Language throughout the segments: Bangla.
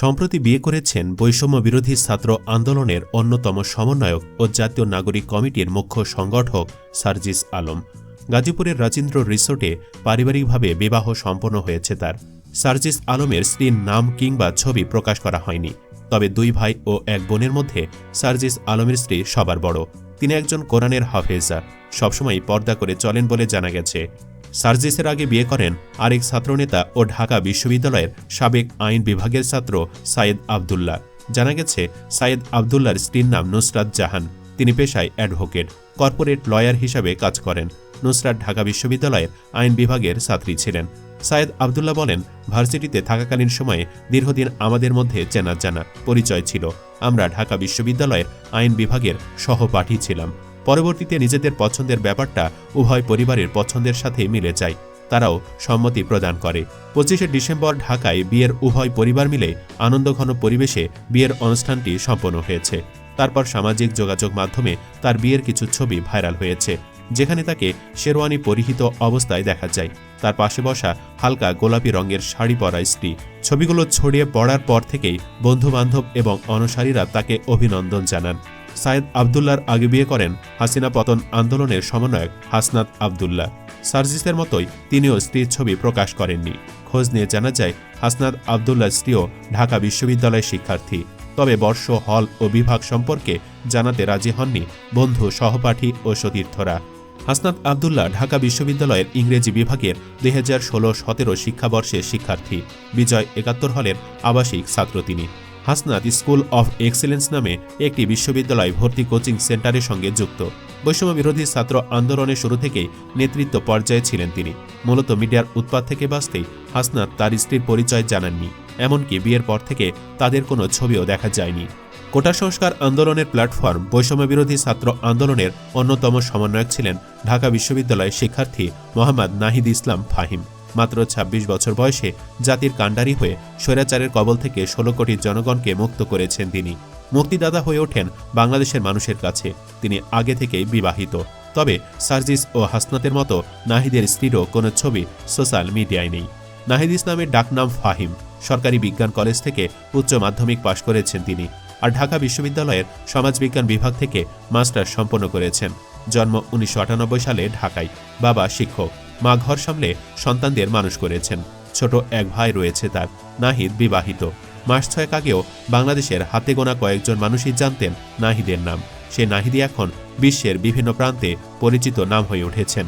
সম্প্রতি বিয়ে করেছেন বৈষম্য বিরোধী ছাত্র আন্দোলনের অন্যতম সমন্বয়ক ও জাতীয় নাগরিক কমিটির মুখ্য সংগঠক সার্জিস আলম। গাজীপুরের রাজেন্দ্র রিসোর্টে পারিবারিকভাবে বিবাহ সম্পন্ন হয়েছে তার। সার্জিস আলমের স্ত্রীর নাম কিংবা ছবি প্রকাশ করা হয়নি। তবে দুই ভাই ও এক বোনের মধ্যে সার্জিস আলমের স্ত্রী সবার বড়। তিনি একজন কোরআনের হাফেজা। সবসময় পর্দা করে চলেন বলে জানা গেছে। সার্জিসের আগে বিয়ে করেন আরেক ছাত্রনেতা ও ঢাকা বিশ্ববিদ্যালয়ের সাবেক আইন বিভাগের ছাত্র সাইদ আবদুল্লাহ। জানা গেছে সাইদ আবদুল্লার স্ত্রীর নাম নুসরাত জাহান। তিনি পেশায় অ্যাডভোকেট, কর্পোরেট লয়ার হিসাবে কাজ করেন। নুসরাত ঢাকা বিশ্ববিদ্যালয়ের আইন বিভাগের ছাত্রী ছিলেন। সায়েদ আবদুল্লাহ বলেন, ভার্সিটিতে থাকাকালীন সময়ে দীর্ঘদিন আমাদের মধ্যে চেনা জানা পরিচয় ছিল। আমরা ঢাকা বিশ্ববিদ্যালয়ের আইন বিভাগের সহপাঠী ছিলাম। পরবর্তীতে নিজেদের পছন্দের ব্যাপারটা উভয় পরিবারের পছন্দের সাথে মিলে যায়। তারাও সম্মতি প্রদান করে। পঁচিশে ডিসেম্বর ঢাকায় বিয়ের উভয় পরিবার মিলে আনন্দঘন পরিবেশে বিয়ের অনুষ্ঠানটি সম্পন্ন হয়েছে। তারপর সামাজিক যোগাযোগ মাধ্যমে তার বিয়ের কিছু ছবি ভাইরাল হয়েছে, যেখানে তাকে শেরওয়ানি পরিহিত অবস্থায় দেখা যায়। তার পাশে বসা হালকা গোলাপি রঙের শাড়ি পরা স্ত্রী। ছবিগুলো ছড়িয়ে পড়ার পর থেকেই বন্ধুবান্ধব এবং অনুসারীরা তাকে অভিনন্দন জানান। সায়েদ আবদুল্লার আগে বিয়ে করেন হাসিনা পতন আন্দোলনের সমন্বয়ক হাসনাত আবদুল্লাহ। সার্জিসের মতোই তিনিও স্ত্রীর ছবি প্রকাশ করেননি। খোঁজ নিয়ে জানা যায়, হাসনাত আবদুল্লাহ স্ত্রীও ঢাকা বিশ্ববিদ্যালয়ের শিক্ষার্থী। তবে বর্ষ, হল ও বিভাগ সম্পর্কে জানাতে রাজি হননি বন্ধু, সহপাঠী ও সতীর্থরা। হাসনাত আবদুল্লাহ ঢাকা বিশ্ববিদ্যালয়ের ইংরেজি বিভাগের দুই হাজার ষোলো সতেরো শিক্ষাবর্ষের শিক্ষার্থী। বিজয় একাত্তর হলের আবাসিক ছাত্র তিনি। হাসনাত স্কুল অফ এক্সেলেন্স নামে একটি বিশ্ববিদ্যালয় ভর্তি কোচিং সেন্টারের সঙ্গে যুক্ত। বৈষম্য বিরোধী ছাত্র আন্দোলনের শুরু থেকেই নেতৃত্ব পর্যায়ে ছিলেন তিনি। মূলত মিডিয়ার উৎপাত থেকে বাঁচতেই হাসনাত তার স্ত্রীর পরিচয় জানাননি। এমনকি বিয়ের পর থেকে তাদের কোনো ছবিও দেখা যায়নি। কোটা সংস্কার আন্দোলনের প্ল্যাটফর্ম বৈষম্য বিরোধী ছাত্র আন্দোলনের অন্যতম সমন্বয়ক ছিলেন ঢাকা বিশ্ববিদ্যালয়ের শিক্ষার্থী মোহাম্মদ নাহিদ ইসলাম ফাহিম। মাত্র ২৬ বছর বয়সে জাতির কাণ্ডারি হয়ে স্বৈরাচারের কবল থেকে ষোলো কোটি জনগণকে মুক্ত করেছেন তিনি। মুক্তিদাতা হয়ে ওঠেন বাংলাদেশের মানুষের কাছে। তিনি আগে থেকেই বিবাহিত। তবে সার্জিস ও হাসনাতের মতো নাহিদের স্ত্রীরও কোনো ছবি সোশ্যাল মিডিয়ায় নেই। নাহিদ ইসলামের ডাকনাম ফাহিম। সরকারি বিজ্ঞান কলেজ থেকে উচ্চ মাধ্যমিক পাশ করেছেন তিনি আর ঢাকা বিশ্ববিদ্যালয়ের সমাজবিজ্ঞান বিভাগ থেকে মাস্টার সম্পন্ন করেছেন। জন্ম উনিশশো আটানব্বই সালে ঢাকায়। বাবা শিক্ষক। মা ঘর সামলে সন্তানদের মানুষ করেছেন। ছোট এক ভাই রয়েছে তার, নাহিদ বিবাহিত। মাস ছয়েক আগেও বাংলাদেশের হাতে গোনা কয়েকজন মানুষই জানতেন নাহিদের নাম। সে নাহিদি এখন বিশ্বের বিভিন্ন প্রান্তে পরিচিত নাম হয়ে উঠেছেন।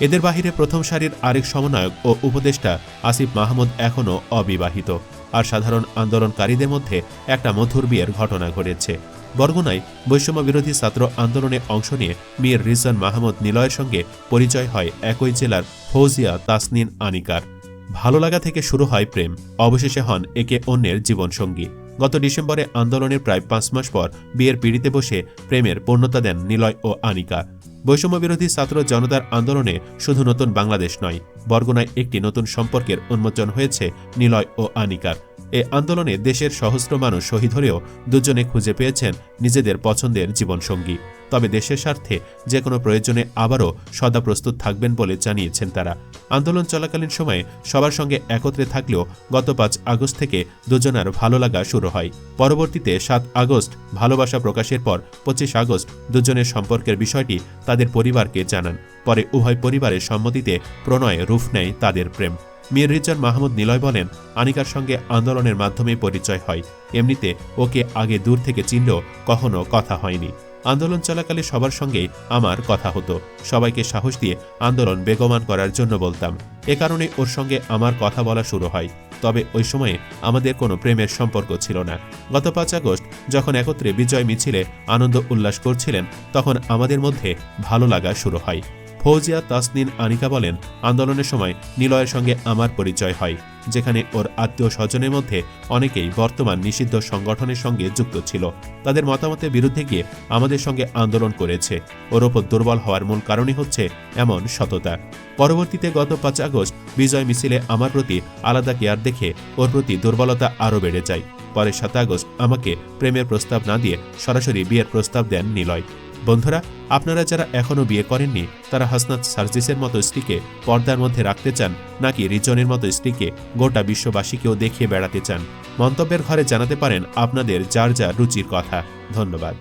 এদের বাহিরে প্রথম সারির আরেক সমন্বয়ক ও উপদেষ্টা আসিফ মাহমুদ এখনও অবিবাহিত। আর সাধারণ আন্দোলনকারীদের মধ্যে একটা মধুর বিয়ের ঘটনা ঘটেছে। বরগুনায় বৈষম্য বিরোধী ছাত্র আন্দোলনে অংশ নিয়ে মেয়ের রিজন মাহমুদ নিলয়ের সঙ্গে পরিচয় হয় একই জেলার ফৌজিয়া তাসনিন আনিকার। ভালো লাগা থেকে শুরু হয় প্রেম, অবশেষে হন একে অন্যের জীবনসঙ্গী। গত ডিসেম্বরে আন্দোলনের প্রায় পাঁচ মাস পর বিয়ের পিড়িতে বসে প্রেমের পূর্ণতা দেন নিলয় ও আনিকা। বৈষম্য বিরোধী ছাত্র জনতার আন্দোলনে শুধু নতুন বাংলাদেশ নয়, বরগুনায় একটি নতুন সম্পর্কের উন্মোচন হয়েছে নিলয় ও আনিকার। এ আন্দোলনে দেশের সহস্র মানুষ শহীদ হলেও দুজনে খুঁজে পেয়েছেন নিজেদের পছন্দের জীবনসঙ্গী। তবে দেশের স্বার্থে যে কোনো প্রয়োজনে আবারও সদা প্রস্তুত থাকবেন বলে জানিয়েছেন তারা। আন্দোলন চলাকালীন সময়ে সবার সঙ্গে একত্রে থাকলেও গত পাঁচ আগস্ট থেকে দুজনার ভালো লাগা শুরু হয়। পরবর্তীতে সাত আগস্ট ভালোবাসা প্রকাশের পর পঁচিশ আগস্ট দুজনের সম্পর্কের বিষয়টি তাদের পরিবারকে জানান। পরে উভয় পরিবারের সম্মতিতে প্রণয়ে রূপ নেয় তাদের প্রেম। মীর রিজন মাহমুদ নিলয় বলেন, আনিকার সঙ্গে আন্দোলনের মাধ্যমে পরিচয় হয়। এমনিতে ওকে আগে দূর থেকে চিনলেও কখনো কথা হয়নি। আন্দোলন চলাকালে সবার সঙ্গে আমার কথা হতো। সবাইকে সাহস দিয়ে আন্দোলন বেগমান করার জন্য বলতাম। এ কারণে ওর সঙ্গে আমার কথা বলা শুরু হয়। তবে ওই সময়ে আমাদের কোনো প্রেমের সম্পর্ক ছিল না। গত পাঁচ আগস্ট যখন একত্রে বিজয় মিছিলে আনন্দ উল্লাস করছিলেন, তখন আমাদের মধ্যে ভালো লাগা শুরু হয়। ফৌজিয়া তাসনিন আনিকা বলেন, আন্দোলনের সময় নিলয়ের সঙ্গে আমার পরিচয় হয়, যেখানে ওর আত্মীয় স্বজনের মধ্যে অনেকেই বর্তমান নিষিদ্ধ সংগঠনের সঙ্গে যুক্ত ছিল। তাদের মতামতের বিরুদ্ধে গিয়ে আমাদের সঙ্গে আন্দোলন করেছে। ওর ওপর দুর্বল হওয়ার মূল কারণই হচ্ছে এমন সততা। পরবর্তীতে গত পাঁচ আগস্ট বিজয় মিছিলে আমার প্রতি আলাদা কেয়ার দেখে ওর প্রতি দুর্বলতা আরও বেড়ে যায়। পরে সাত আগস্ট আমাকে প্রেমের প্রস্তাব না দিয়ে সরাসরি বিয়ের প্রস্তাব দেন নিলয়। বন্ধুরা, আপনারা যারা এখনও বিয়ে করেননি, তারা হাসনাত সার্জিসের মতো স্ত্রীকে পর্দার মধ্যে রাখতে চান, নাকি রিজনের মতো স্ত্রীকে গোটা বিশ্ববাসীকেও দেখিয়ে বেড়াতে চান? মন্তব্যের ঘরে জানাতে পারেন আপনাদের যার যা রুচির কথা। ধন্যবাদ।